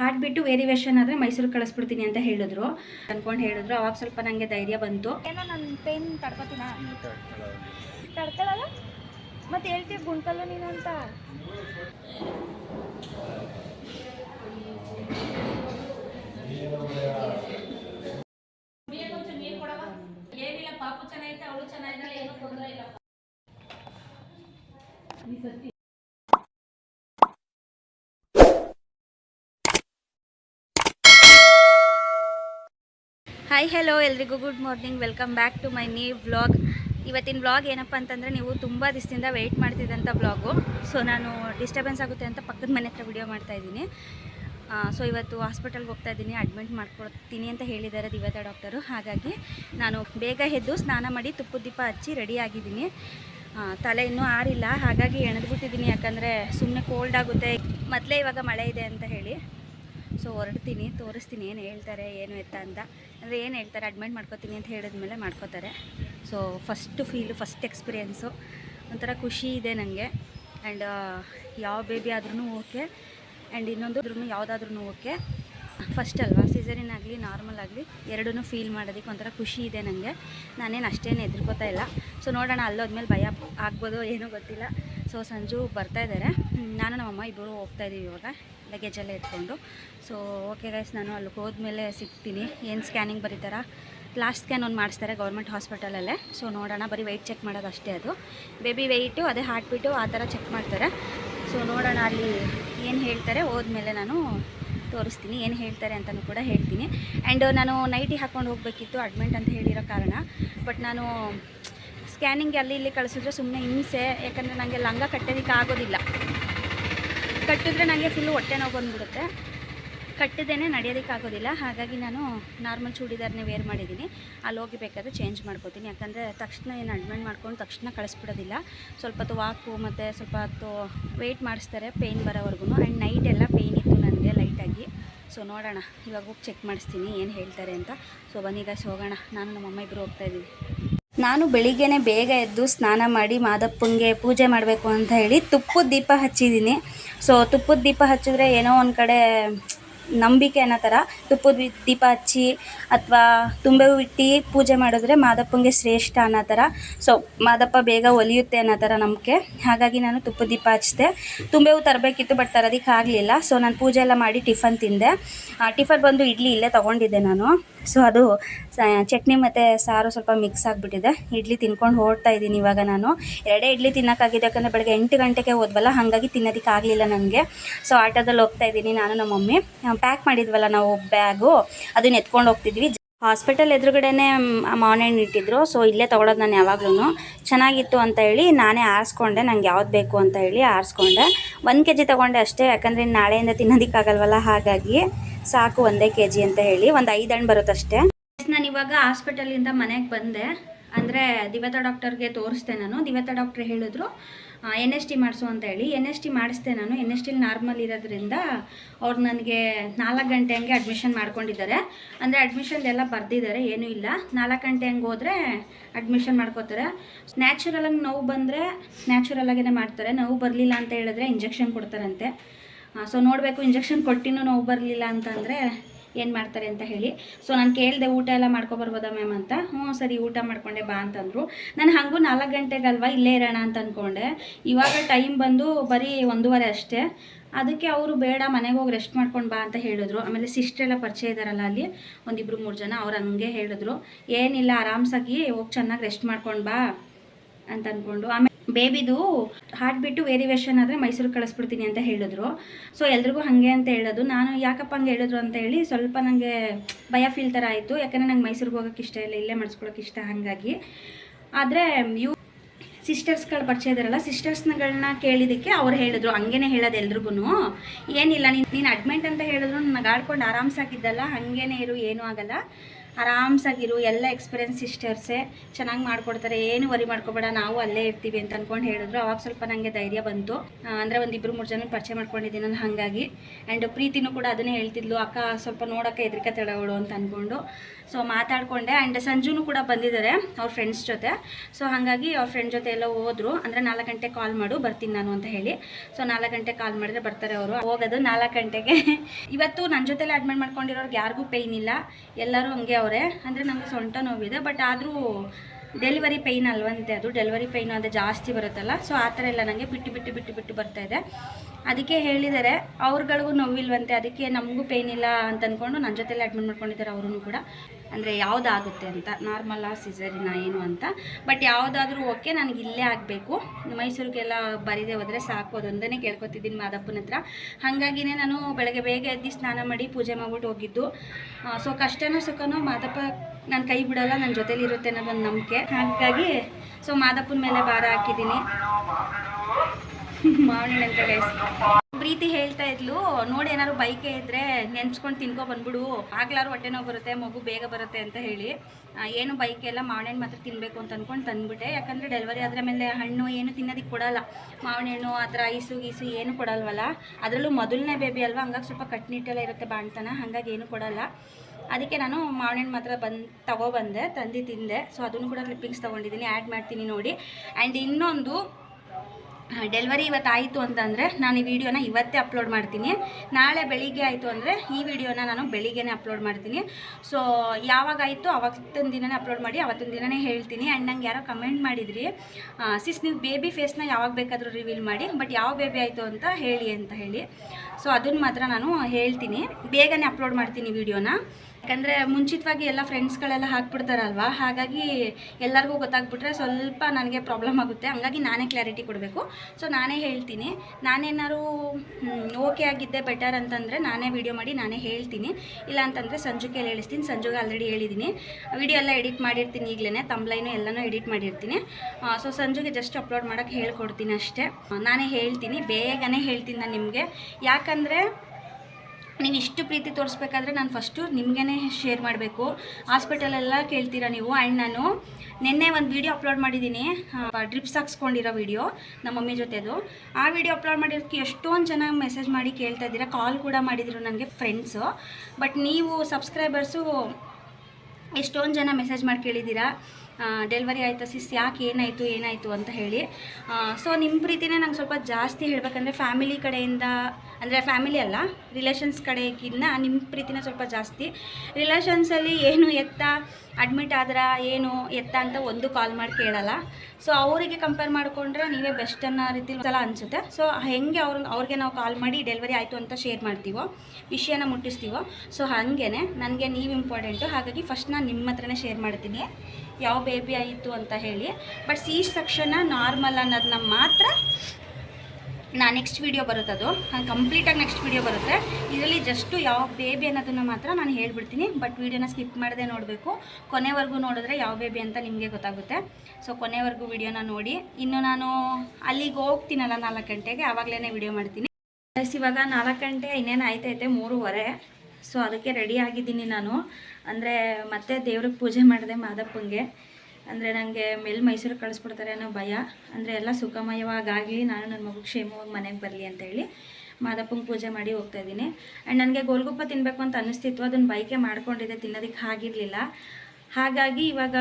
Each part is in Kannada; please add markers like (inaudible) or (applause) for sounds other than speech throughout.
ಹಾರ್ಟ್ ಬಿಟ್ಟು ವೇರಿಯೇಷನ್ ಆದರೆ ಮೈಸೂರು ಕಳಿಸ್ಬಿಡ್ತೀನಿ ಅಂತ ಹೇಳಿದ್ರು. ಅಂದ್ಕೊಂಡು ಹೇಳಿದ್ರು ಅವಾಗ ಸ್ವಲ್ಪ ನನಗೆ ಧೈರ್ಯ ಬಂತು. ಏನೋ ನನ್ನ ಪೇನ್ ತಡ್ಕೋತೀನ? ತಡ್ಕೊಳಲ್ಲ. ಮತ್ತೆ ಹೇಳ್ತೀವಿ ಗುಂಟಲ್ಲ ನೀನು ಅಂತ. ಏನಿಲ್ಲ ಪಾಪು ಚೆನ್ನಾಗೈತೆ ಅವಳು ಚೆನ್ನಾಗಿದ್ದಾಳೆ ಏನೂ ತೊಂದರೆ ಇಲ್ಲ ಹಾಯ್ ಹಲೋ ಎಲ್ರಿಗೂ good morning welcome back to my new vlog ಇವತ್ತಿನ ವ್ಲಾಗ್ ಏನಪ್ಪ ಅಂತಂದರೆ ನೀವು ತುಂಬ ದಿವಸದಿಂದ ವೆಯ್ಟ್ ಮಾಡ್ತಿದ್ದಂಥ ವ್ಲಾಗು ಸೊ ನಾನು ಡಿಸ್ಟರ್ಬೆನ್ಸ್ ಆಗುತ್ತೆ ಅಂತ ಪಕ್ಕದ ಮನೆ ಹತ್ರ ವಿಡಿಯೋ ಮಾಡ್ತಾ ಇದ್ದೀನಿ. ಸೊ ಇವತ್ತು ಹಾಸ್ಪಿಟಲ್ಗೆ ಹೋಗ್ತಾ ಇದ್ದೀನಿ ಅಡ್ಮಿಟ್ ಮಾಡ್ಕೊಡ್ತೀನಿ ಅಂತ ಹೇಳಿದ್ದಾರೆ ದಿವ್ಯತಾ ಡಾಕ್ಟರು ಹಾಗಾಗಿ ನಾನು ಬೇಗ ಎದ್ದು ಸ್ನಾನ ಮಾಡಿ ತುಪ್ಪದ ದೀಪ ಹಚ್ಚಿ ರೆಡಿ ಆಗಿದ್ದೀನಿ. ಆ, ತಲೆ ಇನ್ನೂ ಆರಿಲ್ಲ. ಹಾಗಾಗಿ ಎಣದ್ಬಿಟ್ಟಿದ್ದೀನಿ. ಯಾಕಂದರೆ ಸುಮ್ಮನೆ ಕೋಲ್ಡ್ ಆಗುತ್ತೆ. ಮೊದಲೇ ಇವಾಗ ಮಳೆ ಇದೆ ಅಂತ ಹೇಳಿ. ಸೊ ಹೊರಡ್ತೀನಿ, ತೋರಿಸ್ತೀನಿ ಏನು ಹೇಳ್ತಾರೆ, ಏನು ಎತ್ತ ಅಂತ. ಅಂದರೆ ಏನು ಹೇಳ್ತಾರೆ ಅಡ್ಮಿಟ್ ಮಾಡ್ಕೋತೀನಿ ಅಂತ ಹೇಳಿದ್ಮೇಲೆ ಮಾಡ್ಕೋತಾರೆ. So first feel first experience ಒಂಥರ ಖುಷಿ ಇದೆ ನನಗೆ ಆ್ಯಂಡ್ ಯಾವ ಬೇಬಿ ಆದ್ರೂ ಓಕೆ ಆ್ಯಂಡ್ ಇನ್ನೊಂದು ಯಾವುದಾದ್ರೂ ಓಕೆ ಫಸ್ಟ್ ಅಲ್ವಾ ಸೀಸರಿನ ಆಗಲಿ ನಾರ್ಮಲ್ ಆಗಲಿ ಎರಡೂ ಫೀಲ್ ಮಾಡೋದಕ್ಕೆ ಒಂಥರ ಖುಷಿ ಇದೆ ನನಗೆ ನಾನೇನು ಅಷ್ಟೇನು ಹೆದರ್ಕೋತಾ ಇಲ್ಲ. ಸೊ ನೋಡೋಣ, ಅಲ್ಲೋದ್ಮೇಲೆ ಭಯ ಆಗ್ಬೋದು, ಏನೂ ಗೊತ್ತಿಲ್ಲ. ಸೊ ಸಂಜು ಬರ್ತಾ ಇದ್ದಾರೆ. ನಾನು ನಮ್ಮಮ್ಮ ಇಬ್ಬರು ಹೋಗ್ತಾ ಇದ್ದೀವಿ ಇವಾಗ ಲಗೇಜೆಲ್ಲ ಎತ್ಕೊಂಡು ಸೊ ಓಕೆ ಗೈಸ್ ನಾನು ಅಲ್ಲಿಗೆ ಹೋದ್ಮೇಲೆ ಸಿಗ್ತೀನಿ. ಏನು ಸ್ಕ್ಯಾನಿಂಗ್ ಬರೀತಾರ? ಲಾಸ್ಟ್ ಸ್ಕ್ಯಾನ್ ಒಂದು ಮಾಡಿಸ್ತಾರೆ ಗೌರ್ಮೆಂಟ್ ಹಾಸ್ಪಿಟಲಲ್ಲೇ ಸೊ ನೋಡೋಣ, ಬರೀ ವೆಯ್ಟ್ ಚೆಕ್ ಮಾಡೋದು ಅಷ್ಟೇ ಅದು. ಬೇಬಿ ವೆಯ್ಟು ಅದೇ ಹಾರ್ಟ್ ಬೀಟು ಆ ಥರ ಚೆಕ್ ಮಾಡ್ತಾರೆ. ಸೊ ನೋಡೋಣ ಅಲ್ಲಿ ಏನು ಹೇಳ್ತಾರೆ. ಹೋದ್ಮೇಲೆ ನಾನು ತೋರಿಸ್ತೀನಿ, ಏನು ಹೇಳ್ತಾರೆ ಅಂತಲೂ ಕೂಡ ಹೇಳ್ತೀನಿ. ಆ್ಯಂಡ್ ನಾನು ನೈಟಿ ಹಾಕ್ಕೊಂಡು ಹೋಗಬೇಕಿತ್ತು ಅಡ್ಮಿಂಟ್ ಅಂತ ಹೇಳಿರೋ ಕಾರಣ. ಬಟ್ ನಾನು ಸ್ಕ್ಯಾನಿಂಗ್ ಅಲ್ಲಿ ಇಲ್ಲಿ ಕಳಿಸಿದ್ರೆ ಸುಮ್ಮನೆ ಹಿಂಸೆ, ಯಾಕಂದರೆ ನನಗೆ ಲಂಗ ಕಟ್ಟೋದಕ್ಕೆ ಆಗೋದಿಲ್ಲ. ಕಟ್ಟಿದ್ರೆ ನನಗೆ ಫುಲ್ಲು ಹೊಟ್ಟೆ ನೋವು ಬಂದುಬಿಡುತ್ತೆ. ಕಟ್ಟಿದ್ದೇನೆ ನಡೆಯೋದಕ್ಕೆ ಆಗೋದಿಲ್ಲ. ಹಾಗಾಗಿ ನಾನು ನಾರ್ಮಲ್ ಚೂಡಿದಾರನೇ ವೇರ್ ಮಾಡಿದ್ದೀನಿ. ಅಲ್ಲಿ ಹೋಗಿ ಬೇಕಾದರೆ ಚೇಂಜ್ ಮಾಡ್ಕೋತೀನಿ. ಯಾಕಂದರೆ ತಕ್ಷಣ ಏನು ಅಡ್ಮೆಂಟ್ ಮಾಡ್ಕೊಂಡು ತಕ್ಷಣ ಕಳಿಸ್ಬಿಡೋದಿಲ್ಲ. ಸ್ವಲ್ಪ ಹೊತ್ತು ವಾಕು ಮತ್ತು ಸ್ವಲ್ಪ ಹೊತ್ತು ವೆಯ್ಟ್ ಮಾಡಿಸ್ತಾರೆ ಪೇಯ್ನ್ ಬರೋವರೆಗೂ. ಆ್ಯಂಡ್ ನೈಟ್ ಎಲ್ಲ ಪೇಯ್ನ್ ಇತ್ತು ನನಗೆ ಲೈಟಾಗಿ ಸೊ ನೋಡೋಣ. ಇವಾಗ ಹೋಗಿ ಚೆಕ್ ಮಾಡಿಸ್ತೀನಿ, ಏನು ಹೇಳ್ತಾರೆ ಅಂತ. ಸೊ ಬನ್ನೀಗ ಹೋಗೋಣ. ನಾನು ನಮ್ಮಮ್ಮ ಇಬ್ಬರು ಹೋಗ್ತಾ ಇದ್ದೀವಿ. ನಾನು ಬೆಳಿಗ್ಗೆನೆ ಬೇಗ ಎದ್ದು ಸ್ನಾನ ಮಾಡಿ ಮಾದಪ್ಪಂಗೆ ಪೂಜೆ ಮಾಡಬೇಕು ಅಂತ ಹೇಳಿ ತುಪ್ಪದ ದೀಪ ಹಚ್ಚಿದ್ದೀನಿ. ಸೊ ತುಪ್ಪದ ದೀಪ ಹಚ್ಚಿದ್ರೆ ಏನೋ ಒಂದು ಕಡೆ ನಂಬಿಕೆ ಅನ್ನೋ ಥರ ತುಪ್ಪದ ದೀಪ ಹಚ್ಚಿ ಅಥವಾ ತುಂಬೆ ಇಟ್ಟು ಪೂಜೆ ಮಾಡಿದ್ರೆ ಮಾದಪ್ಪಂಗೆ ಶ್ರೇಷ್ಠ ಅನ್ನೋ ಥರ ಸೊ ಮಾದಪ್ಪ ಬೇಗ ಒಲಿಯುತ್ತೆ ಅನ್ನೋ ಥರ ನಂಬಿಕೆ. ಹಾಗಾಗಿ ನಾನು ತುಪ್ಪದ ದೀಪ ಹಚ್ಚಿದೆ. ತುಂಬೆ ಹೂ ತರಬೇಕಿತ್ತು ಬಟ್ ತರೋದಕ್ಕೆ ಆಗಲಿಲ್ಲ. ಸೊ ನಾನು ಪೂಜೆ ಎಲ್ಲ ಮಾಡಿ ಟಿಫನ್ ತಿಂದೆ. ಟಿಫನ್ ಬಂದು ಇಡ್ಲಿ ಇಲ್ಲೇ ತೊಗೊಂಡಿದ್ದೆ ನಾನು. ಸೊ ಅದು ಚಟ್ನಿ ಮತ್ತು ಸಾರು ಸ್ವಲ್ಪ ಮಿಕ್ಸ್ ಆಗಿಬಿಟ್ಟಿದೆ. ಇಡ್ಲಿ ತಿನ್ಕೊಂಡು ಹೊರಡ್ತಾ ಇದ್ದೀನಿ ಇವಾಗ ನಾನು. ಎರಡೇ ಇಡ್ಲಿ ತಿನ್ನೋಕ್ಕಾಗಿದೆ, ಯಾಕಂದರೆ ಬೆಳಗ್ಗೆ ಎಂಟು ಗಂಟೆಗೆ ಹೋದ್ವಲ್ಲ, ಹಾಗಾಗಿ ತಿನ್ನೋದಕ್ಕೆ ಆಗಲಿಲ್ಲ ನನಗೆ. ಸೊ ಆಟೋದಲ್ಲಿ ಹೋಗ್ತಾ ಇದ್ದೀನಿ ನಾನು ನಮ್ಮ ಮಮ್ಮಿ ಪ್ಯಾಕ್ ಮಾಡಿದ್ವಲ್ಲ ನಾವು ಬ್ಯಾಗು, ಅದನ್ನ ಎತ್ಕೊಂಡು ಹೋಗ್ತಿದ್ವಿ. ಹಾಸ್ಪಿಟಲ್ ಎದುರುಗಡೆನೇ ಮಾರ್ನಿಂಗ್ ಇಟ್ಟಿದ್ರು. ಸೊ, ಇಲ್ಲೇ ತೊಗೊಳೋದು ನಾನು ಯಾವಾಗ್ಲೂ ಚೆನ್ನಾಗಿತ್ತು ಅಂತ ಹೇಳಿ ನಾನೇ ಆರಿಸ್ಕೊಂಡೆ. ನಂಗೆ ಯಾವ್ದು ಬೇಕು ಅಂತ ಹೇಳಿ ಆರಿಸ್ಕೊಂಡೆ. ಒಂದು ಕೆ ಜಿ ತೊಗೊಂಡೆ ಅಷ್ಟೇ. ಯಾಕಂದರೆ ನಾಳೆಯಿಂದ ತಿನ್ನೋದಕ್ಕಾಗಲ್ವಲ್ಲ? ಹಾಗಾಗಿ ಸಾಕು ಒಂದೇ ಕೆ ಜಿ ಅಂತ ಹೇಳಿ. ಒಂದು ಐದು ಹಣ್ಣು ಬರುತ್ತಷ್ಟೇ ನಾನು ಇವಾಗ ಹಾಸ್ಪಿಟಲಿಂದ ಮನೆಗೆ ಬಂದೆ. ಅಂದರೆ ದಿವ್ಯತಾ ಡಾಕ್ಟರ್ಗೆ ತೋರಿಸ್ದೆ ನಾನು. ದಿವತ ಡಾಕ್ಟ್ರ್ ಹೇಳಿದ್ರು ಎನ್ ಎಸ್ ಟಿ ಮಾಡಿಸು ಅಂತ ಹೇಳಿ ಎನ್ ಎಸ್ ಟಿ ಮಾಡಿಸ್ದೆ ನಾನು. ಎನ್ ಎಸ್ ಟಿಲಿ ನಾರ್ಮಲ್ ಇರೋದ್ರಿಂದ ಅವ್ರು ನನಗೆ ನಾಲ್ಕು ಗಂಟೆ ಹಂಗೆ ಅಡ್ಮಿಷನ್ ಮಾಡ್ಕೊಂಡಿದ್ದಾರೆ. ಅಂದರೆ ಅಡ್ಮಿಷನ್ದೆಲ್ಲ ಬರೆದಿದ್ದಾರೆ, ಏನೂ ಇಲ್ಲ. ನಾಲ್ಕು ಗಂಟೆ ಹಂಗೆ ಹೋದರೆ ಅಡ್ಮಿಷನ್ ಮಾಡ್ಕೋತಾರೆ. ನ್ಯಾಚುರಲಾಗಿ ನೋವು ಬಂದರೆ ನ್ಯಾಚುರಲಾಗೇ ಮಾಡ್ತಾರೆ. ನೋವು ಬರಲಿಲ್ಲ ಅಂತ ಹೇಳಿದ್ರೆ ಇಂಜೆಕ್ಷನ್ ಕೊಡ್ತಾರಂತೆ. ಸೊ ನೋಡಬೇಕು ಇಂಜೆಕ್ಷನ್ ಕೊಟ್ಟಿನೂ ನೋವು ಬರಲಿಲ್ಲ ಅಂತಂದರೆ ಏನು ಮಾಡ್ತಾರೆ ಅಂತ ಹೇಳಿ. ಸೊ ನಾನು ಕೇಳಿದೆ ಊಟ ಎಲ್ಲ ಮಾಡ್ಕೊಬರ್ಬೋದಾ ಮ್ಯಾಮ್ ಅಂತ. ಹ್ಞೂ, ಸರಿ, ಊಟ ಮಾಡ್ಕೊಂಡೆ ಬಾ ಅಂತಂದರು. ನಾನು ಹಾಗೂ ನಾಲ್ಕು ಗಂಟೆಗಲ್ವಾ ಇಲ್ಲೇ ಇರೋಣ ಅಂತ ಅಂದ್ಕೊಂಡೆ ಇವಾಗ ಟೈಮ್ ಬಂದು ಬರೀ ಒಂದೂವರೆ ಅಷ್ಟೇ. ಅದಕ್ಕೆ ಅವರು ಬೇಡ, ಮನೆಗೆ ಹೋಗಿ ರೆಸ್ಟ್ ಮಾಡ್ಕೊಂಡು ಬಾ ಅಂತ ಹೇಳಿದ್ರು. ಆಮೇಲೆ ಸಿಸ್ಟರ್ ಎಲ್ಲ ಪರಿಚಯ ಇದ್ದಾರಲ್ಲ ಅಲ್ಲಿ, ಒಂದಿಬ್ರು ಮೂರು ಜನ, ಅವ್ರು ಹಂಗೆ ಹೇಳಿದ್ರು. ಏನಿಲ್ಲ, ಆರಾಮ್ಸಾಗಿ ಹೋಗಿ ಚೆನ್ನಾಗಿ ರೆಸ್ಟ್ ಮಾಡ್ಕೊಂಡು ಬಾ ಅಂತ ಅಂದ್ಕೊಂಡು ಆಮೇಲೆ ಬೇಬಿದು ಹಾರ್ಟ್ ಬಿಟ್ಟು ವೇರಿಯೇಷನ್ ಆದರೆ ಮೈಸೂರಿಗೆ ಕಳಿಸ್ಬಿಡ್ತೀನಿ ಅಂತ ಹೇಳಿದ್ರು. ಸೊ ಎಲ್ರಿಗೂ ಹಾಗೆ ಅಂತ ಹೇಳೋದು. ನಾನು ಯಾಕಪ್ಪ ಹಂಗೆ ಹೇಳಿದ್ರು ಅಂತ ಹೇಳಿ ಸ್ವಲ್ಪ ನನಗೆ ಭಯ ಫೀಲ್ ಥರ ಆಯಿತು. ಯಾಕಂದರೆ ನಂಗೆ ಮೈಸೂರಿಗೆ ಹೋಗೋಕ್ಕೆ ಇಷ್ಟ ಇಲ್ಲ, ಇಲ್ಲೇ ಮಾಡಿಸ್ಕೊಳಕ್ಕೆ ಇಷ್ಟ ಹಾಗಾಗಿ. ಆದರೆ ಯು ಸಿಸ್ಟರ್ಸ್ಗಳು ಪರಿಚಯ ಇದಾರಲ್ಲ ಸಿಸ್ಟರ್ಸ್ಗಳನ್ನ ಕೇಳಿದ್ದಕ್ಕೆ ಅವ್ರು ಹೇಳಿದ್ರು. ಹಂಗೇನೆ ಹೇಳೋದು ಎಲ್ರಿಗೂ ಏನಿಲ್ಲ, ನೀನು ನೀನು ಅಡ್ಮಿಂಟ್ ಅಂತ ಹೇಳಿದ್ರು ನನಗೆ ಆಡ್ಕೊಂಡು ಆರಾಮ್ಸಾಗಿದ್ದಲ್ಲ, ಹಾಗೇನೆ ಇರು, ಏನೂ ಆಗಲ್ಲ. ಆರಾಮ್ಸಾಗಿರು, ಎಲ್ಲ ಎಕ್ಸ್ಪೀರಿಯನ್ಸ್ ಸಿಸ್ಟರ್ಸೇ ಚೆನ್ನಾಗಿ ಮಾಡ್ಕೊಡ್ತಾರೆ, ಏನು ವರಿ ಮಾಡ್ಕೊಬೇಡ, ನಾವು ಅಲ್ಲೇ ಇರ್ತೀವಿ ಅಂತ ಅಂದ್ಕೊಂಡು ಹೇಳಿದ್ರು. ಅವಾಗ ಸ್ವಲ್ಪ ನನಗೆ ಧೈರ್ಯ ಬಂತು. ಅಂದರೆ ಒಂದು ಇಬ್ಬರು ಮೂರು ಜನ ಪರಿಚಯ ಮಾಡ್ಕೊಂಡಿದ್ದೀನಿ ನಾನು ಹಾಗಾಗಿ. ಆ್ಯಂಡ್ ಪ್ರೀತಿನೂ ಕೂಡ ಅದನ್ನೇ ಹೇಳ್ತಿದ್ಲು, ಅಕ್ಕ, ಸ್ವಲ್ಪ ನೋಡೋಕ್ಕೆ ಹೆದರಿಕೆ ತಡವಳು ಅಂತ ಅಂದ್ಕೊಂಡು ಸೊ ಮಾತಾಡಿಕೊಂಡೆ. ಆ್ಯಂಡ್ ಸಂಜುನೂ ಕೂಡ ಬಂದಿದ್ದಾರೆ, ಅವ್ರ ಫ್ರೆಂಡ್ಸ್ ಜೊತೆ. ಸೊ ಹಾಗಾಗಿ ಅವ್ರ ಫ್ರೆಂಡ್ ಜೊತೆ ಎಲ್ಲ ಹೋದ್ರು. ಅಂದರೆ ನಾಲ್ಕು ಗಂಟೆ ಕಾಲ್ ಮಾಡು, ಬರ್ತೀನಿ ನಾನು ಅಂತ ಹೇಳಿ. ಸೊ ನಾಲ್ಕು ಗಂಟೆ ಕಾಲ್ ಮಾಡಿದ್ರೆ ಬರ್ತಾರೆ ಅವರು. ಹೋಗೋದು ನಾಲ್ಕು ಗಂಟೆಗೆ. (laughs) ಇವತ್ತು ನನ್ನ ಜೊತೆಲೆ ಅಡ್ಮಿಟ್ ಮಾಡ್ಕೊಂಡಿರೋರ್ಗೆ ಯಾರಿಗೂ ಪೇಯ್ನ್ ಇಲ್ಲ. ಎಲ್ಲರೂ ಹಂಗೆ ಅವರೇ, ಅಂದರೆ ನನಗೆ ಸೊಂಟ ನೋವಿದೆ ಬಟ್ ಆದರೂ ಡೆಲಿವರಿ ಪೈನ್ ಅಲ್ವಂತೆ ಅದು ಡೆಲಿವರಿ ಪೈನ್ ಅದು ಜಾಸ್ತಿ ಬರುತ್ತಲ್ಲ ಸೊ ಆ ಥರ ಎಲ್ಲ ನನಗೆ ಬಿಟ್ಟು ಬಿಟ್ಟು ಬಿಟ್ಟು ಬಿಟ್ಟು ಬರ್ತಾ ಇದೆ. ಅದಕ್ಕೆ ಹೇಳಿದ್ದಾರೆ ಅವ್ರುಗಳಿಗೂ ನೋವಿಲ್ವಂತೆ, ಅದಕ್ಕೆ ನಮಗೂ ಪೇಯ್ನ್ ಇಲ್ಲ ಅಂತ ಅಂದ್ಕೊಂಡು ನನ್ನ ಜೊತೆಲಿ ಅಡ್ಮಿಟ್ ಮಾಡ್ಕೊಂಡಿದ್ದಾರೆ ಅವ್ರೂ ಕೂಡ. ಅಂದರೆ ಯಾವುದಾಗುತ್ತೆ ಅಂತ ನಾರ್ಮಲ್ ಆ ಸಿಸರಿನ ಏನು ಅಂತ. ಬಟ್ ಯಾವುದಾದ್ರೂ ಓಕೆ ನನಗೆ ಇಲ್ಲೇ ಆಗಬೇಕು. ಮೈಸೂರಿಗೆಲ್ಲ ಬರೀದೆ ಹೋದರೆ ಸಾಕು ಅದೊಂದೇ ಕೇಳ್ಕೊತಿದ್ದೀನಿ ಮಾದಪ್ಪನ ಹತ್ರ. ಹಾಗಾಗಿನೇ ನಾನು ಬೆಳಗ್ಗೆ ಬೇಗ ಎದ್ದು ಸ್ನಾನ ಮಾಡಿ ಪೂಜೆ ಮಾಡ್ಬಿಟ್ಟು ಹೋಗಿದ್ದು. ಸೊ ಕಷ್ಟನೋ ಸುಖನೋ ಮಾದಪ್ಪ ನಾನು ಕೈ ಬಿಡೋಲ್ಲ ನನ್ನ ಜೊತೇಲಿ ಇರುತ್ತೆ ಅನ್ನೋದೊಂದು ನಂಬಿಕೆ. ಹಾಗಾಗಿ ಸೊ ಮಾದಪ್ಪನ ಮೇಲೆ ಭಾರ ಹಾಕಿದ್ದೀನಿ. (laughs) ಮಾವಿನ ಅಂತ ಪ್ರೀತಿ ಹೇಳ್ತಾ ಇದ್ಲು. ನೋಡಿ ಏನಾದ್ರು ಬೈಕೆ ಇದ್ರೆ ನೆನ್ಸ್ಕೊಂಡು ತಿನ್ಕೊ ಬಂದ್ಬಿಡು. ಆಗ್ಲಾರು ಹೊಟ್ಟೆ ನೋವು ಬರುತ್ತೆ, ಮಗು ಬೇಗ ಬರುತ್ತೆ ಅಂತ ಹೇಳಿ. ಏನು ಬೈಕೆ ಎಲ್ಲ ಹಣ್ಣು ಮಾತ್ರ ತಿನ್ನಬೇಕು ಅಂತ ಅನ್ಕೊಂಡು ತಂದ್ಬಿಟ್ಟೆ. ಯಾಕಂದರೆ ಡೆಲಿವರಿ ಆದ್ರ ಮೇಲೆ ಹಣ್ಣು ಏನು ತಿನ್ನೋದಕ್ಕೆ ಕೊಡಲ್ಲ. ಹಣ್ಣು ಆ ಥರ ಐಸು ಗೀಸು ಏನು ಕೊಡಲ್ವಲ್ಲ? ಅದರಲ್ಲೂ ಮೊದಲನೇ ಬೇಬಿ ಅಲ್ವಾ? ಹಂಗಾಗಿ ಸ್ವಲ್ಪ ಕಟ್ನಿಟ್ಟೆಲ್ಲ ಇರುತ್ತೆ ಬಾಣ್ತನ. ಹಂಗಾಗಿ ಏನು ಕೊಡಲ್ಲ. ಅದಕ್ಕೆ ನಾನು ಮಾವಣ್ಣು ಮಾತ್ರ ಬಂದು, ತಗೊಬಂದೆ, ತಂದು ತಿಂದೆ. ಸೊ ಅದನ್ನು ಕೂಡ ಕ್ಲಿಪ್ಪಿಂಗ್ಸ್ ತೊಗೊಂಡಿದ್ದೀನಿ. ಆ್ಯಡ್ ಮಾಡ್ತೀನಿ ನೋಡಿ. ಆ್ಯಂಡ್ ಇನ್ನೊಂದು ಡೆಲಿವರಿ ಇವತ್ತು ಆಯಿತು ಅಂತಂದರೆ ನಾನು ಈ ವಿಡಿಯೋನ ಇವತ್ತೇ ಅಪ್ಲೋಡ್ ಮಾಡ್ತೀನಿ. ನಾಳೆ ಬೆಳಿಗ್ಗೆ ಆಯಿತು ಅಂದರೆ ಈ ವಿಡಿಯೋನ ನಾನು ಬೆಳಿಗ್ಗೆನೇ ಅಪ್ಲೋಡ್ ಮಾಡ್ತೀನಿ. ಸೊ ಯಾವಾಗ ಆಯಿತು? ಅವತ್ತಿನ ದಿನನೇ ಅಪ್ಲೋಡ್ ಮಾಡಿ, ಅವತ್ತಿನ ದಿನನೇ ಹೇಳ್ತೀನಿ. ಆ್ಯಂಡ್ ನಂಗೆ ಯಾರೋ ಕಮೆಂಟ್ ಮಾಡಿದ್ರಿ ಸಿಸ್ ನೀವು ಬೇಬಿ ಫೇಸ್ನ ಯಾವಾಗ ಬೇಕಾದರೂ ರಿವೀಲ್ ಮಾಡಿ ಬಟ್ ಯಾವ ಬೇಬಿ ಆಯಿತು ಅಂತ ಹೇಳಿ ಅಂತ ಹೇಳಿ. ಸೊ ಅದನ್ನು ಮಾತ್ರ ನಾನು ಹೇಳ್ತೀನಿ. ಬೇಗನೆ ಅಪ್ಲೋಡ್ ಮಾಡ್ತೀನಿ ವಿಡಿಯೋನ ಯಾಕಂದರೆ ಮುಂಚಿತವಾಗಿ ಎಲ್ಲ ಫ್ರೆಂಡ್ಸ್ಗಳೆಲ್ಲ ಹಾಕ್ಬಿಡ್ತಾರಲ್ವ? ಹಾಗಾಗಿ ಎಲ್ಲರಿಗೂ ಗೊತ್ತಾಗ್ಬಿಟ್ರೆ ಸ್ವಲ್ಪ ನನಗೆ ಪ್ರಾಬ್ಲಮ್ ಆಗುತ್ತೆ. ಹಂಗಾಗಿ ನಾನೇ ಕ್ಲಾರಿಟಿ ಕೊಡಬೇಕು. ಸೊ ನಾನೇ ಹೇಳ್ತೀನಿ. ನಾನೇನಾದ್ರು ಓಕೆ ಆಗಿದ್ದೆ ಬೆಟರ್ ಅಂತಂದರೆ ನಾನೇ ವಿಡಿಯೋ ಮಾಡಿ ನಾನೇ ಹೇಳ್ತೀನಿ. ಇಲ್ಲ ಅಂತಂದರೆ ಸಂಜುಗೆ ಹೇಳಿಸ್ತೀನಿ. ಸಂಜುಗೆ ಆಲ್ರೆಡಿ ಹೇಳಿದ್ದೀನಿ. ವಿಡಿಯೋ ಎಲ್ಲ ಎಡಿಟ್ ಮಾಡಿರ್ತೀನಿ ಈಗಲೇ ತಂಬ್ಲೈನು ಎಲ್ಲನೂ ಎಡಿಟ್ ಮಾಡಿರ್ತೀನಿ. ಸೊ ಸಂಜುಗೆ ಜಸ್ಟ್ ಅಪ್ಲೋಡ್ ಮಾಡೋಕ್ಕೆ ಹೇಳ್ಕೊಡ್ತೀನಿ ಅಷ್ಟೇ. ನಾನೇ ಹೇಳ್ತೀನಿ. ಬೇಗನೆ ಹೇಳ್ತೀನಿ ನಾನು ನಿಮಗೆ. ಯಾಕಂದರೆ ನೀವು ಇಷ್ಟು ಪ್ರೀತಿ ತೋರಿಸ್ಬೇಕಾದ್ರೆ ನಾನು ಫಸ್ಟು ನಿಮಗೇ ಶೇರ್ ಮಾಡಬೇಕು. ಹಾಸ್ಪಿಟಲೆಲ್ಲ ಕೇಳ್ತೀರಾ ನೀವು? ಆ್ಯಂಡ್ ನಾನು ನಿನ್ನೆ ಒಂದು ವೀಡಿಯೋ ಅಪ್ಲೋಡ್ ಮಾಡಿದ್ದೀನಿ ಡ್ರಿಪ್ಸ್ ಹಾಕ್ಸ್ಕೊಂಡಿರೋ ವೀಡಿಯೋ ನಮ್ಮ ಮಮ್ಮಿ ಜೊತೆದು. ಆ ವಿಡಿಯೋ ಅಪ್ಲೋಡ್ ಮಾಡಿರೋದಕ್ಕೆ ಎಷ್ಟೊಂದು ಜನ ಮೆಸೇಜ್ ಮಾಡಿ ಕೇಳ್ತಾ ಇದ್ದೀರಾ? ಕಾಲ್ ಕೂಡ ಮಾಡಿದರು ನನಗೆ ಫ್ರೆಂಡ್ಸು ಬಟ್ ನೀವು ಸಬ್ಸ್ಕ್ರೈಬರ್ಸು ಎಷ್ಟೊಂದು ಜನ ಮೆಸೇಜ್ ಮಾಡಿ ಕೇಳಿದ್ದೀರಾ? ಡೆಲಿವರಿ ಆಯಿತಾ ಸಿಸ್ ಯಾಕೆ ಏನಾಯಿತು ಏನಾಯಿತು ಅಂತ ಹೇಳಿ. ಸೊ ನಿಮ್ಮ ಪ್ರೀತಿನೇ ನಂಗೆ ಸ್ವಲ್ಪ ಜಾಸ್ತಿ ಹೇಳಬೇಕಂದ್ರೆ ಫ್ಯಾಮಿಲಿ ಕಡೆಯಿಂದ ಅಂದರೆ ಫ್ಯಾಮಿಲಿ ಅಲ್ಲ ರಿಲೇಷನ್ಸ್ ಕಡೆಗಿನ್ನ ನಿಮ್ಮ ಪ್ರೀತಿನ ಸ್ವಲ್ಪ ಜಾಸ್ತಿ. ರಿಲೇಷನ್ಸಲ್ಲಿ ಏನು ಎತ್ತ ಅಡ್ಮಿಟ್ ಆದ್ರ, ಏನು ಎತ್ತ ಅಂತ ಒಂದು ಕಾಲ್ ಮಾಡಿ ಕೇಳಲ್ಲ. ಸೊ ಅವರಿಗೆ ಕಂಪೇರ್ ಮಾಡಿಕೊಂಡ್ರೆ ನೀವೇ ಬೆಸ್ಟ್ ಅನ್ನೋ ರೀತಿಲಿ ಸಲ ಅನಿಸುತ್ತೆ. ಸೊ ಹೆಂಗೆ ಅವ್ರ, ಅವ್ರಿಗೆ ನಾವು ಕಾಲ್ ಮಾಡಿ ಡೆಲಿವರಿ ಆಯಿತು ಅಂತ ಶೇರ್ ಮಾಡ್ತೀವೋ, ವಿಷಯನ ಮುಟ್ಟಿಸ್ತೀವೋ ಸೊ ಹಾಗೇ ನನಗೆ ನೀವು ಇಂಪಾರ್ಟೆಂಟು ಹಾಗಾಗಿ ಫಸ್ಟ್ ನಾನು ನಿಮ್ಮ ಹತ್ರನೇ ಶೇರ್ ಮಾಡ್ತೀನಿ. ಯಾವ ಬೇಬಿ ಆಯಿತು ಅಂತ ಹೇಳಿ. ಬಟ್ ಸಿ ಸೆಕ್ಷನ್ನ ನಾರ್ಮಲ್ ಅನ್ನೋದನ್ನ ಮಾತ್ರ ನಾ ನೆಕ್ಸ್ಟ್ ವೀಡಿಯೋ ಬರುತ್ತೆ ಅದು ಕಂಪ್ಲೀಟಾಗಿ ನೆಕ್ಸ್ಟ್ ವೀಡಿಯೋ ಬರುತ್ತೆ. ಇದರಲ್ಲಿ ಜಸ್ಟು ಯಾವ ಬೇಬಿ ಅನ್ನೋದನ್ನು ಮಾತ್ರ ನಾನು ಹೇಳ್ಬಿಡ್ತೀನಿ. ಬಟ್ ವೀಡಿಯೋನ ಸ್ಕಿಪ್ ಮಾಡದೆ ನೋಡಬೇಕು. ಕೊನೆವರೆಗೂ ನೋಡಿದ್ರೆ ಯಾವ ಬೇಬಿ ಅಂತ ನಿಮಗೆ ಗೊತ್ತಾಗುತ್ತೆ. ಸೊ ಕೊನೆವರೆಗೂ ವೀಡಿಯೋನ ನೋಡಿ. ಇನ್ನು ನಾನು ಅಲ್ಲಿಗೆ ಹೋಗ್ತೀನಲ್ಲ ನಾಲ್ಕು ಗಂಟೆಗೆ ಆವಾಗಲೇ ವೀಡಿಯೋ ಮಾಡ್ತೀನಿ. ಪ್ಲಸ್ ಇವಾಗ ನಾಲ್ಕು ಗಂಟೆ ಇನ್ನೇನು ಆಯ್ತೈತೆ? ಮೂರುವರೆ. ಸೊ ಅದಕ್ಕೆ ರೆಡಿ ಆಗಿದ್ದೀನಿ ನಾನು. ಅಂದರೆ ಮತ್ತೆ ದೇವ್ರಿಗೆ ಪೂಜೆ ಮಾಡಿದೆ ಮಾದಪ್ಪಂಗೆ. ಅಂದರೆ ನನಗೆ ಮೇಲ್ ಮೈಸೂರಿಗೆ ಕಳಿಸ್ಬಿಡ್ತಾರೆ ಅನ್ನೋ ಭಯ. ಅಂದರೆ ಎಲ್ಲ ಸುಖಮಯವಾಗಲಿ ನಾನು ನನ್ನ ಮಗು ಕ್ಷೇಮವಾಗಿ ಮನೆಗೆ ಬರಲಿ ಅಂತ ಹೇಳಿ ಮಾದಪ್ಪಂಗೆ ಪೂಜೆ ಮಾಡಿ ಹೋಗ್ತಾ ಇದ್ದೀನಿ. ಆ್ಯಂಡ್ ನನಗೆ ಗೋಲ್ಗುಪ್ಪ ತಿನ್ನಬೇಕು ಅಂತ ಅನ್ನಿಸ್ತಿತ್ತು. ಅದನ್ನು ಬೈಕೆ ಮಾಡ್ಕೊಂಡಿದ್ದೆ ತಿನ್ನೋದಕ್ಕೆ ಆಗಿರಲಿಲ್ಲ ಹಾಗಾಗಿ ಇವಾಗ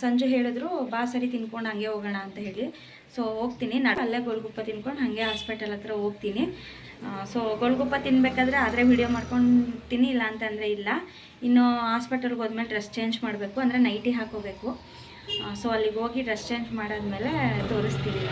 ಸಂಜೆ ಹೇಳಿದ್ರು, ಬಾ ಸರಿ, ತಿನ್ಕೊಂಡು ಹಂಗೆ ಹೋಗೋಣ ಅಂತ ಹೇಳಿ. ಸೊ ಹೋಗ್ತೀನಿ. ನಾನು ಅಲ್ಲೇ ಗೋಲ್ಗುಪ್ಪ ತಿನ್ಕೊಂಡು ಹಾಗೆ ಹಾಸ್ಪಿಟಲ್ ಹತ್ರ ಹೋಗ್ತೀನಿ. ಸೊ ಗೋಲ್ಗುಪ್ಪ ತಿನ್ನಬೇಕಾದ್ರೆ ಆದರೆ ವಿಡಿಯೋ ಮಾಡ್ಕೊತೀನಿ ಇಲ್ಲ ಅಂತಂದರೆ ಇಲ್ಲ. ಇನ್ನು ಹಾಸ್ಪಿಟಲ್ಗೆ ಹೋದ್ಮೇಲೆ ಡ್ರೆಸ್ ಚೇಂಜ್ ಮಾಡಬೇಕು. ಅಂದರೆ ನೈಟಿ ಹಾಕೋಬೇಕು ಸೊ ಅಲ್ಲಿಗೆ ಹೋಗಿ ಡ್ರೆಸ್ ಚೇಂಜ್ ಮಾಡಾದ್ಮೇಲೆ ತೋರಿಸ್ತೀನಿ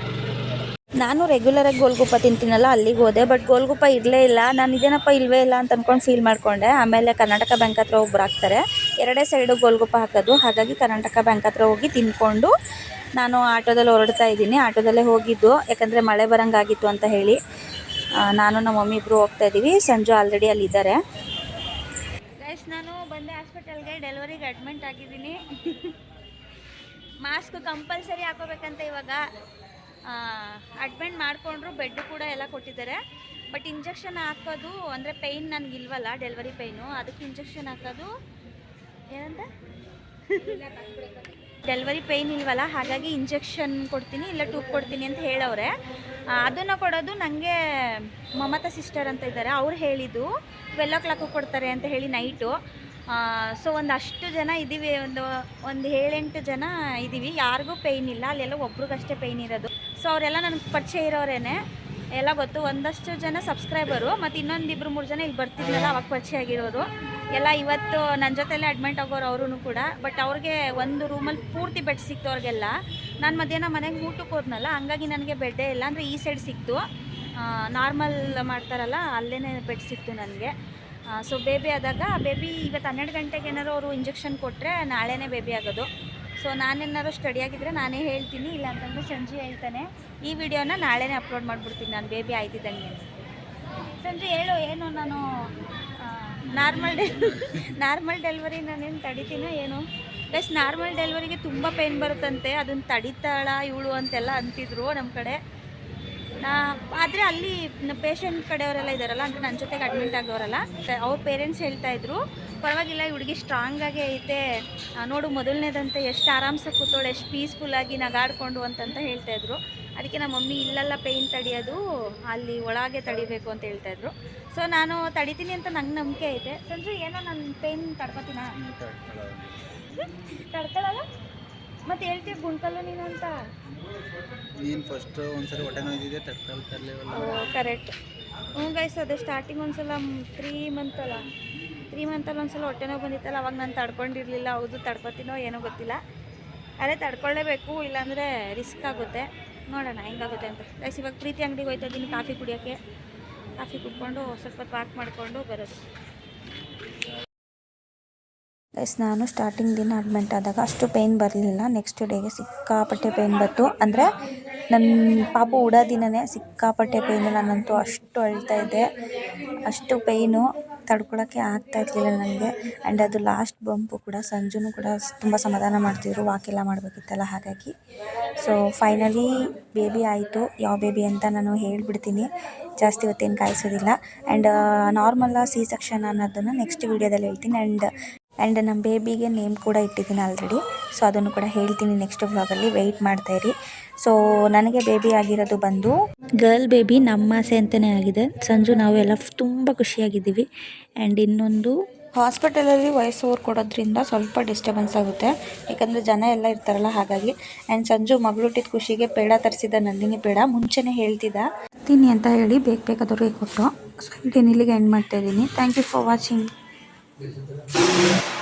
ನಾನು ರೆಗ್ಯುಲರಾಗಿ ಗೋಲ್ಗುಪ್ಪ ತಿಂತೀನಲ್ಲ ಅಲ್ಲಿಗೆ ಹೋದೆ ಬಟ್ ಗೋಲ್ಗುಪ್ಪ ಇರಲೇ ಇಲ್ಲ. ನಾನು ಇದೇನಪ್ಪ ಇಲ್ವೇ ಇಲ್ಲ ಅಂತ ಅಂದ್ಕೊಂಡು ಫೀಲ್ ಮಾಡಿಕೊಂಡೆ. ಆಮೇಲೆ ಕರ್ನಾಟಕ ಬ್ಯಾಂಕ್ ಹತ್ರ ಒಬ್ರು ಹಾಕ್ತಾರೆ ಎರಡೇ ಸೈಡು ಗೋಲ್ಗುಪ್ಪ ಹಾಕೋದು. ಹಾಗಾಗಿ ಕರ್ನಾಟಕ ಬ್ಯಾಂಕ್ ಹತ್ರ ಹೋಗಿ ತಿಂದ್ಕೊಂಡು ನಾನು ಆಟೋದಲ್ಲಿ ಹೊರಡ್ತಾ ಇದ್ದೀನಿ. ಆಟೋದಲ್ಲೇ ಹೋಗಿದ್ದು. ಯಾಕಂದರೆ ಮಳೆ ಬರಂಗಾಗಿತ್ತು ಅಂತ ಹೇಳಿ ನಾನು ನಮ್ಮ ಮಮ್ಮಿ ಇಬ್ಬರು ಹೋಗ್ತಾ ಇದ್ದೀವಿ. ಸಂಜು ಆಲ್ರೆಡಿ ಅಲ್ಲಿದ್ದಾರೆ. ನಾನು ಬಂದೆ ಹಾಸ್ಪಿಟಲ್ಗೆ ಡೆಲಿವರಿಗೆ ಅಡ್ಮಿಂಟ್ ಆಗಿದ್ದೀನಿ. (laughs) ಮಾಸ್ಕ್ ಕಂಪಲ್ಸರಿ ಹಾಕೋಬೇಕಂತ ಇವಾಗ ಅಡ್ಮಿಂಟ್ ಮಾಡಿಕೊಂಡ್ರು ಬೆಡ್ ಕೂಡ ಎಲ್ಲ ಕೊಟ್ಟಿದ್ದಾರೆ. ಬಟ್ ಇಂಜೆಕ್ಷನ್ ಹಾಕೋದು ಅಂದರೆ ಪೈನ್ ನನಗಿಲ್ವಲ್ಲ ಡೆಲಿವರಿ ಪೈನು ಅದಕ್ಕೆ ಇಂಜೆಕ್ಷನ್ ಹಾಕೋದು ಏನಂತ? ಡೆಲಿವರಿ ಪೇಯ್ನ್ ಇಲ್ವಲ್ಲ, ಹಾಗಾಗಿ ಇಂಜೆಕ್ಷನ್ ಕೊಡ್ತೀನಿ, ಇಲ್ಲ ಟೂಬ್ ಕೊಡ್ತೀನಿ ಅಂತ ಹೇಳವ್ರೆ. ಅದನ್ನು ಕೊಡೋದು ನನಗೆ ಮಮತಾ ಸಿಸ್ಟರ್ ಅಂತ ಇದ್ದಾರೆ. ಅವ್ರು ಹೇಳಿದ್ದು ಟ್ವೆಲ್ ಓ ಕ್ಲಾಕು ಕೊಡ್ತಾರೆ ಅಂತ ಹೇಳಿ ನೈಟು ಸೊ ಒಂದು ಅಷ್ಟು ಜನ ಇದ್ದೀವಿ, ಒಂದು ಒಂದು ಏಳೆಂಟು ಜನ ಇದ್ದೀವಿ. ಯಾರಿಗೂ ಪೇಯ್ನ್ ಇಲ್ಲ, ಅಲ್ಲೆಲ್ಲ ಒಬ್ರಿಗಷ್ಟೇ ಪೇಯ್ನ್ ಇರೋದು. ಸೊ ಅವರೆಲ್ಲ ನನಗೆ ಪರಿಚಯ ಇರೋರೇನೆ. ಎಲ್ಲ ಗೊತ್ತು, ಒಂದಷ್ಟು ಜನ ಸಬ್ಸ್ಕ್ರೈಬರು ಮತ್ತು ಇನ್ನೊಂದು ಇಬ್ಬರು ಮೂರು ಜನ ಇಲ್ಲಿ ಬರ್ತಿದ್ನಲ್ಲ, ಅವಾಗ ಪರಿಚಯ ಆಗಿರೋರು. ಎಲ್ಲ ಇವತ್ತು ನನ್ನ ಜೊತೆಲೆ ಅಡ್ಮಿಂಟ್ ಆಗೋರು ಅವರು ಕೂಡ. ಬಟ್ ಅವ್ರಿಗೆ ಒಂದು ರೂಮಲ್ಲಿ ಪೂರ್ತಿ ಬೆಡ್ ಸಿಕ್ತು ಅವ್ರಿಗೆಲ್ಲ. ನಾನು ಮಧ್ಯಾಹ್ನ ಮನೆಗೆ ಊಟಕ್ಕೆ ಹೋದ್ನಲ್ಲ, ಹಂಗಾಗಿ ನನಗೆ ಬೆಡ್ಡೇ ಇಲ್ಲ. ಅಂದರೆ ಈ ಸೈಡ್ ಸಿಕ್ತು. ನಾರ್ಮಲ್ ಮಾಡ್ತಾರಲ್ಲ ಅಲ್ಲೇ ಬೆಡ್ ಸಿಕ್ತು ನನಗೆ. ಸೊ ಬೇಬಿ ಆದಾಗ ಬೇಬಿ ಇವತ್ತು ಹನ್ನೆರಡು ಗಂಟೆಗೆ ಏನಾರು ಅವರು ಇಂಜೆಕ್ಷನ್ ಕೊಟ್ಟರೆ ನಾಳೆನೇ ಬೇಬಿ ಆಗೋದು. ಸೊ ನಾನೇನಾದ್ರು ಸ್ಟಡಿ ಆಗಿದ್ದರೆ ನಾನೇ ಹೇಳ್ತೀನಿ, ಇಲ್ಲ ಅಂತಂದರೆ ಸಂಜೆ ಹೇಳ್ತಾನೆ. ಈ ವಿಡಿಯೋನ ನಾಳೆನೇ ಅಪ್ಲೋಡ್ ಮಾಡಿಬಿಡ್ತೀನಿ ನಾನು ಬೇಬಿ ಆಯ್ತಿದ್ದಂಗೆ. ಸಂಜೆ ಹೇಳು, ಏನು ನಾನು ನಾರ್ಮಲ್ ಡೆಲ್ ನಾರ್ಮಲ್ ಡೆಲಿವರಿ ನಾನೇನು ತಡಿತೀನೋ ಏನು? ಪ್ಲಸ್ ನಾರ್ಮಲ್ ಡೆಲಿವರಿಗೆ ತುಂಬ ಪೇಯ್ನ್ ಬರುತ್ತಂತೆ ಅದನ್ನು ತಡಿತಾಳ, ಇವಳು ಅಂತೆಲ್ಲ ಅಂತಿದ್ರು ನಮ್ಮ ಕಡೆ. ಆದರೆ ಅಲ್ಲಿ ಪೇಷಂಟ್ ಕಡೆಯವರೆಲ್ಲ ಇದ್ದಾರಲ್ಲ ಅಂದರೆ ನನ್ನ ಜೊತೆಗೆ ಅಡ್ಮಿಟ್ ಆಗೋರಲ್ಲ ಅವ್ರ ಪೇರೆಂಟ್ಸ್ ಹೇಳ್ತಾ ಇದ್ರು, ಪರವಾಗಿಲ್ಲ, ಈ ಹುಡುಗಿ ಆಗಿ ಐತೆ ನೋಡು ಮೊದಲನೇದಂತೆ ಎಷ್ಟು ಆರಾಮ್ಸಾಗಿ ಕೂತೋಳು, ಎಷ್ಟು ಪೀಸ್ಫುಲ್ಲಾಗಿ ನಗಾಡ್ಕೊಂಡು ಅಂತಂತ ಹೇಳ್ತಾ ಇದ್ರು. ಅದಕ್ಕೆ ನಮ್ಮ ಮಮ್ಮಿ, ಇಲ್ಲೆಲ್ಲ ಪೇಯ್ನ್ ತಡಿಯೋದು, ಅಲ್ಲಿ ಒಳಗೆ ತಡಿಬೇಕು ಅಂತ ಹೇಳ್ತಾ ಇದ್ರು. ಸೊ ನಾನು ತಡಿತೀನಿ ಅಂತ ನಂಗೆ ನಂಬಿಕೆ ಐತೆ. ಸಂಜು, ಏನೋ ನನ್ನ ಪೇಯ್ನ್ ತಡ್ಕೊತೀನ? ಮತ್ತೆ ಹೇಳ್ತೀಯ ಗುಂಟಲ್ಲು ನೀನು ಅಂತ? ನೀನು ಫಸ್ಟ್ ಒಂದ್ಸರಿ ಹೊಟ್ಟೆ ನೋಯ್ದಿದೆ ಕರೆಕ್ಟ್ ಹ್ಞೂ ಗೈಸ್ ಅದೇ ಸ್ಟಾರ್ಟಿಂಗ್ ಒಂದ್ಸಲ ತ್ರೀ ಮಂತ್ ಅಲ್ಲ. ತ್ರೀ ಮಂತಲ್ಲಿ ಒಂದ್ಸಲ ಹೊಟ್ಟೆ ನೋವು ಬಂದಿತ್ತಲ್ಲ ಅವಾಗ ನಾನು ತಡ್ಕೊಂಡಿರಲಿಲ್ಲ ಹೌದು ತಡ್ಕೊತೀನೋ ಏನೋ ಗೊತ್ತಿಲ್ಲ. ಅದೇ ತಡ್ಕೊಳ್ಳೇಬೇಕು ಇಲ್ಲಾಂದರೆ ರಿಸ್ಕ್ ಆಗುತ್ತೆ. ನೋಡೋಣ ಹೆಂಗಾಗುತ್ತೆ ಅಂತ. ಗೈಸ್ ಇವಾಗ ಪ್ರೀತಿ ಅಂಗಡಿಗೆ ಹೋಯ್ತಾ ಇದ್ದೀನಿ ಕಾಫಿ ಕುಡಿಯೋಕ್ಕೆ. ಕಾಫಿ ಕುಡ್ಕೊಂಡು ಸ್ವಲ್ಪ ಹೊತ್ತು ವಾಕ್ ಮಾಡಿಕೊಂಡು ಬರೋದು. ಗೈಸ್ ನಾನು ಸ್ಟಾರ್ಟಿಂಗ್ ದಿನ ಅಡ್ಮಿಂಟ್ ಆದಾಗ ಅಷ್ಟು ಪೇಯ್ನ್ ಬರಲಿಲ್ಲ. ನೆಕ್ಸ್ಟ್ ಡೇಗೆ ಸಿಕ್ಕಾಪಟ್ಟೆ ಪೇಯ್ನ್ ಬಂತು. ಅಂದರೆ ನನ್ನ ಪಾಪು ಉಡೋ ದಿನವೇ ಸಿಕ್ಕಾಪಟ್ಟೆ ಪೇಯ್ನು ನಾನಂತೂ ಅಷ್ಟು ಅಳ್ತಾ ಇದ್ದೆ ಅಷ್ಟು ಪೇಯ್ನು ತಡ್ಕೊಳ್ಳೋಕ್ಕೆ ಆಗ್ತಾ ಇರಲಿಲ್ಲ ನನಗೆ ಆ್ಯಂಡ್ ಅದು ಲಾಸ್ಟ್ ಬಂಪು ಕೂಡ ಸಂಜೆನೂ ಕೂಡ ತುಂಬ ಸಮಾಧಾನ ಮಾಡ್ತಿದ್ರು. ವಾಕೆಲ್ಲ ಮಾಡಬೇಕಿತ್ತಲ್ಲ, ಹಾಗಾಗಿ. ಸೊ ಫೈನಲಿ ಬೇಬಿ ಆಯಿತು. ಯಾವ ಬೇಬಿ ಅಂತ ನಾನು ಹೇಳಿಬಿಡ್ತೀನಿ. ಜಾಸ್ತಿ ಹೊತ್ತೇನು ಕಾಯಿಸೋದಿಲ್ಲ. ಆ್ಯಂಡ್ ನಾರ್ಮಲ್ಲ ಸಿ ಸೆಕ್ಷನ್ ಅನ್ನೋದನ್ನು ನೆಕ್ಸ್ಟ್ ವೀಡಿಯೋದಲ್ಲಿ ಹೇಳ್ತೀನಿ. ಆ್ಯಂಡ್ ಆ್ಯಂಡ್ ನಮ್ಮ ಬೇಬಿಗೆ ನೇಮ್ ಕೂಡ ಇಟ್ಟಿದ್ದೀನಿ ಆಲ್ರೆಡಿ ಸೊ ಅದನ್ನು ಕೂಡ ಹೇಳ್ತೀನಿ ನೆಕ್ಸ್ಟ್ ವ್ಲಾಗಲ್ಲಿ ವೆಯ್ಟ್ ಮಾಡ್ತಾಯಿರಿ ಸೊ ನನಗೆ ಬೇಬಿ ಆಗಿರೋದು ಬಂದು ಗರ್ಲ್ ಬೇಬಿ ನಮ್ಮ ಆಸೆ ಅಂತಲೇ ಆಗಿದೆ. ಸಂಜು ನಾವೆಲ್ಲ ತುಂಬ ಖುಷಿಯಾಗಿದ್ದೀವಿ. ಆ್ಯಂಡ್ ಇನ್ನೊಂದು ಹಾಸ್ಪಿಟಲಲ್ಲಿ ವಯಸ್ಸವ್ರು ಕೊಡೋದ್ರಿಂದ ಸ್ವಲ್ಪ ಡಿಸ್ಟರ್ಬೆನ್ಸ್ ಆಗುತ್ತೆ. ಯಾಕಂದರೆ ಜನ ಎಲ್ಲ ಇರ್ತಾರಲ್ಲ, ಹಾಗಾಗಿ. ಆ್ಯಂಡ್ ಸಂಜು ಮಗಳು ಹುಟ್ಟಿದ ಖುಷಿಗೆ ಪೇಡ ತರಿಸಿದ, ನಂದಿನಿ ಪೇಡ. ಮುಂಚೆನೇ ಹೇಳ್ತಿದ್ದ. ತಿನ್ನಿ ಅಂತ ಹೇಳಿ ಬೇಕು ಬೇಕಾದವ್ರಿಗೆ ಕೊಟ್ಟು ಸೊ ಇಲ್ಲಿಗೆ ಎಂಡ್ ಮಾಡ್ತಾಯಿದ್ದೀನಿ ಥ್ಯಾಂಕ್ ಯು ಫಾರ್ ವಾಚಿಂಗ್ বেঁচে